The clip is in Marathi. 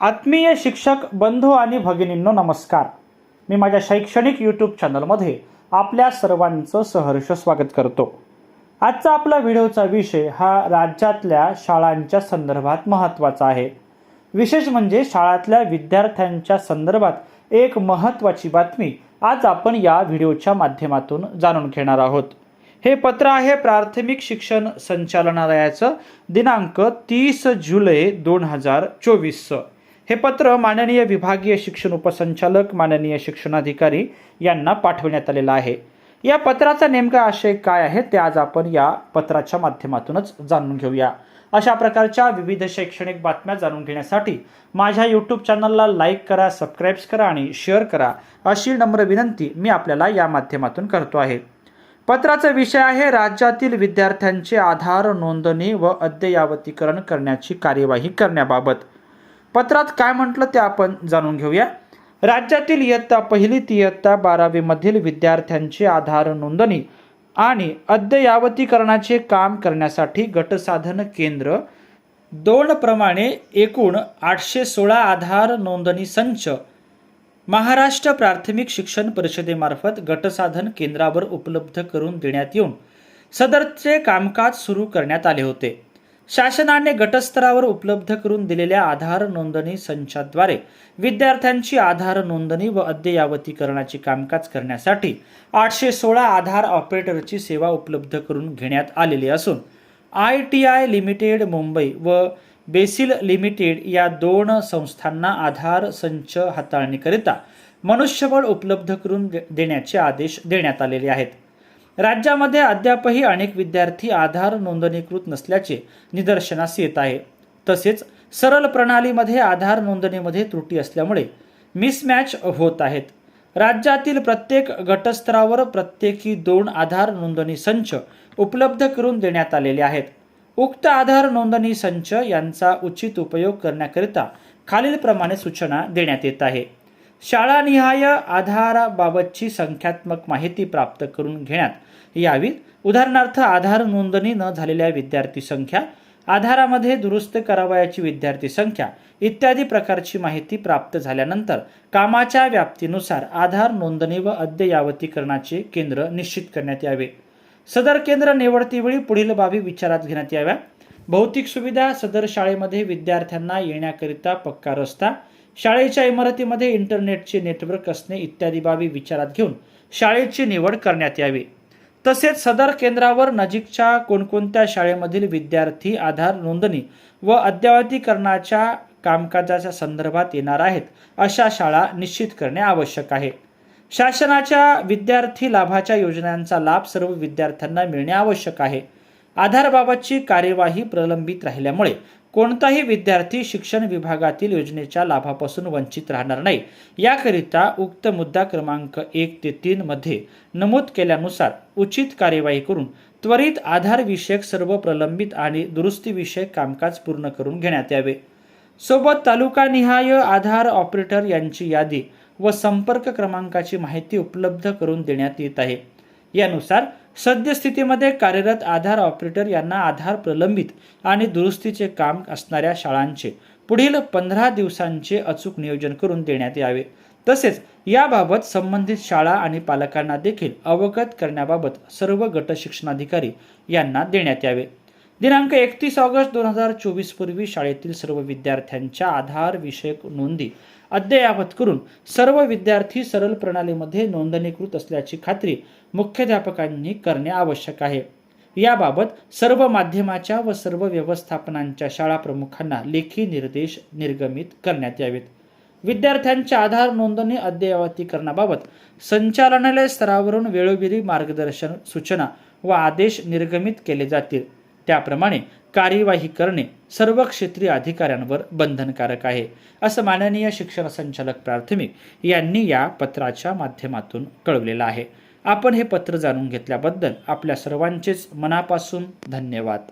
आत्मीय शिक्षक बंधू आणि भगिनींनो नमस्कार. मी माझ्या शैक्षणिक यूट्यूब चॅनलमध्ये आपल्या सर्वांचं सहर्ष स्वागत करतो. आजचा आपला व्हिडिओचा विषय हा राज्यातल्या शाळांच्या संदर्भात महत्त्वाचा आहे. विशेष म्हणजे शाळातल्या विद्यार्थ्यांच्या संदर्भात एक महत्त्वाची बातमी आज आपण या व्हिडिओच्या माध्यमातून जाणून घेणार आहोत. हे पत्र आहे प्राथमिक शिक्षण संचालनालयाचं दिनांक तीस जुलै दोन हजार चोवीसचं. हे पत्र माननीय विभागीय शिक्षण उपसंचालक माननीय शिक्षणाधिकारी यांना पाठवण्यात आलेलं आहे. या पत्राचा नेमका आशय काय आहे ते आज आपण या पत्राच्या माध्यमातूनच जाणून घेऊया. अशा प्रकारच्या विविध शैक्षणिक बातम्या जाणून घेण्यासाठी माझ्या यूट्यूब चॅनलला लाईक करा सबस्क्राईब्स करा आणि शेअर करा अशी नम्र विनंती मी आपल्याला या माध्यमातून करतो आहे. पत्राचा विषय आहे राज्यातील विद्यार्थ्यांचे आधार नोंदणी व अद्ययावतीकरण करण्याची कार्यवाही करण्याबाबत. पत्रात काय म्हटलं ते आपण जाणून घेऊया. राज्यातील इयत्ता पहिली ती इयत्ता बारावीमधील विद्यार्थ्यांची आधार नोंदणी आणि अद्ययावतीकरणाचे काम करण्यासाठी गटसाधन केंद्र दोन प्रमाणे एकूण आठशे सोळा आधार नोंदणी संच महाराष्ट्र प्राथमिक शिक्षण परिषदेमार्फत गटसाधन केंद्रावर उपलब्ध करून देण्यात येऊन सदरचे कामकाज सुरू करण्यात आले होते. शासनाने गटस्तरावर उपलब्ध करून दिलेल्या आधार नोंदणी संचाद्वारे विद्यार्थ्यांची आधार नोंदणी व अद्ययावतीकरणाचे कामकाज करण्यासाठी आठशे सोळा आधार ऑपरेटरची सेवा उपलब्ध करून घेण्यात आलेली असून I T I limited Mumbai व बेसिल लिमिटेड या दोन संस्थांना आधार संच हाताळणीकरिता मनुष्यबळ उपलब्ध करून दे- देण्याचे आदेश देण्यात आलेले आहेत. राज्यामध्ये अद्यापही अनेक विद्यार्थी आधार नोंदणीकृत नसल्याचे निदर्शनास येत आहे. तसेच सरल प्रणालीमध्ये आधार नोंदणीमध्ये त्रुटी असल्यामुळे मिसमॅच होत आहेत. राज्यातील प्रत्येक गटस्तरावर प्रत्येकी दोन आधार नोंदणी संच उपलब्ध करून देण्यात आलेले आहेत. उक्त आधार नोंदणी संच यांचा उचित उपयोग करण्याकरिता खालीलप्रमाणे सूचना देण्यात येत आहे. शाळानिहाय आधाराबाबतची संख्यात्मक माहिती प्राप्त करून घेण्यात यावी. उदाहरणार्थ आधार नोंदणी न झालेल्या विद्यार्थी संख्या आधारामध्ये दुरुस्त करावयाची विद्यार्थी संख्या इत्यादी प्रकारची माहिती प्राप्त झाल्यानंतर कामाच्या व्याप्तीनुसार आधार नोंदणी व अद्ययावतीकरणाचे केंद्र निश्चित करण्यात यावे. सदर केंद्र निवडतीवेळी पुढील बाबी विचारात घेण्यात याव्या. भौतिक सुविधा सदर शाळेमध्ये विद्यार्थ्यांना येण्याकरिता पक्का रस्ता शाळेच्या इमारतीमध्ये इंटरनेटचे नेटवर्क असणे इत्यादी बाबी विचारात घेऊन शाळेची निवड करण्यात यावी. तसेच सदर केंद्रावर नजीकच्या कोणकोणत्या शाळेमधील विद्यार्थी आधार नोंदणी व अद्ययावतीकरणाच्या कामकाजाच्या संदर्भात येणार आहेत अशा शाळा निश्चित करणे आवश्यक आहे. शासनाच्या विद्यार्थी लाभाच्या योजनांचा लाभ सर्व विद्यार्थ्यांना मिळणे आवश्यक आहे. आधारबाबतची कार्यवाही प्रलंबित राहिल्यामुळे कोणताही विद्यार्थी शिक्षण विभागातील योजनेच्या लाभापासून वंचित राहणार नाही. याकरिता उक्त मुद्दा क्रमांक एक ते तीन मध्ये नमूद केल्यानुसार उचित कार्यवाही करून त्वरित आधारविषयक सर्व प्रलंबित आणि दुरुस्तीविषयक कामकाज पूर्ण करून घेण्यात यावे. सोबत तालुकानिहाय आधार ऑपरेटर यांची यादी व संपर्क क्रमांकाची माहिती उपलब्ध करून देण्यात येत आहे. यानुसार सद्यस्थितीमध्ये कार्यरत आधार ऑपरेटर यांना आधार प्रलंबित आणि दुरुस्तीचे काम असणाऱ्या शाळांचे पुढील पंधरा दिवसांचे अचूक नियोजन करून देण्यात यावे. तसेच याबाबत संबंधित शाळा आणि पालकांना देखील अवगत करण्याबाबत सर्व गट शिक्षणाधिकारी यांना देण्यात यावे. दिनांक एकतीस ऑगस्ट दोन हजार चोवीस पूर्वी शाळेतील सर्व विद्यार्थ्यांच्या आधार विषयक नोंदी अद्ययावत करून सर्व विद्यार्थी सरळ प्रणालीमध्ये नोंदणीकृत असल्याची खात्री मुख्याध्यापकांनी करणे आवश्यक आहे. याबाबत सर्व माध्यमाच्या व सर्व व्यवस्थापनांच्या शाळा प्रमुखांना लेखी निर्देश निर्गमित करण्यात यावेत. विद्यार्थ्यांच्या आधार नोंदणी अद्ययावतीकरणाबाबत संचालनालय स्तरावरून वेळोवेळी मार्गदर्शन सूचना व आदेश निर्गमित केले जातील. त्याप्रमाणे कार्यवाही करणे सर्व क्षेत्रीय अधिकाऱ्यांवर बंधनकारक आहे असं माननीय शिक्षण संचालक प्राथमिक यांनी या पत्राच्या माध्यमातून कळवलेलं आहे. आपण हे पत्र जाणून घेतल्याबद्दल आपल्या सर्वांचेच मनापासून धन्यवाद.